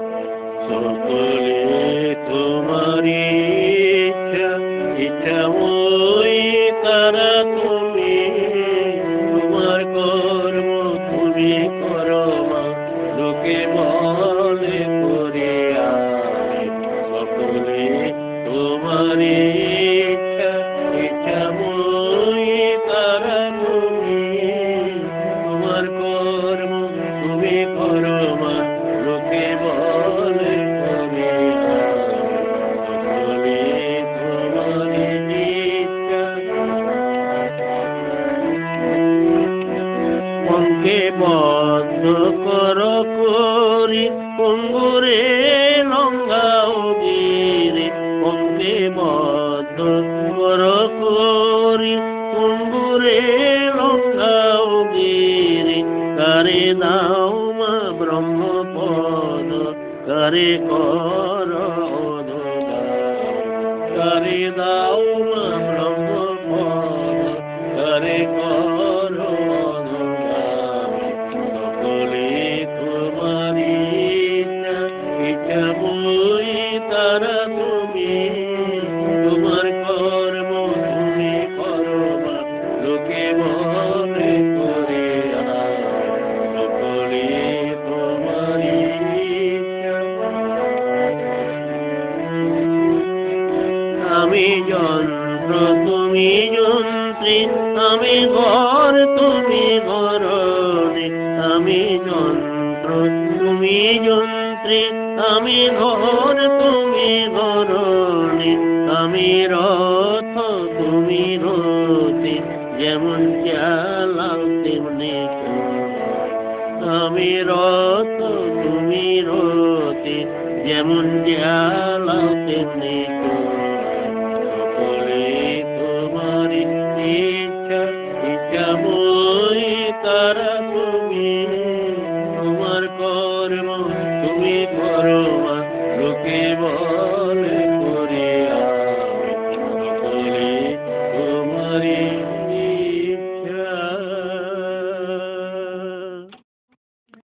সকলে তোমারই ইচ্ছা ইচ্ছা ওই তারা তুমি? তোমার কর্ম তুমি করো মা, লোকে মনে করিয়া সকলে তোমারই বদ্ধ কর করি পঙ্গুরে লঙ্গাও গিরে মনকে বদ্ধ কর করি পঙ্গুরে লঙ্গাও গিরে কারে দাও মা ব্রহ্মপদ, কারে কর কারে দাও মা আমি যন্ত্র তুমি যন্ত্রী আমি ঘর, তুমি ঘরণী আমি যন্ত্র, তুমি যন্ত্রী আমি ঘর, তুমি ঘরণী আমি রথ, তুমি রতি যেমন চালাও তেমনি আমি রথ, তুমি রতি যেমন যা তারা তুমি তোমার কর্ম তুমি করো লোকে বল।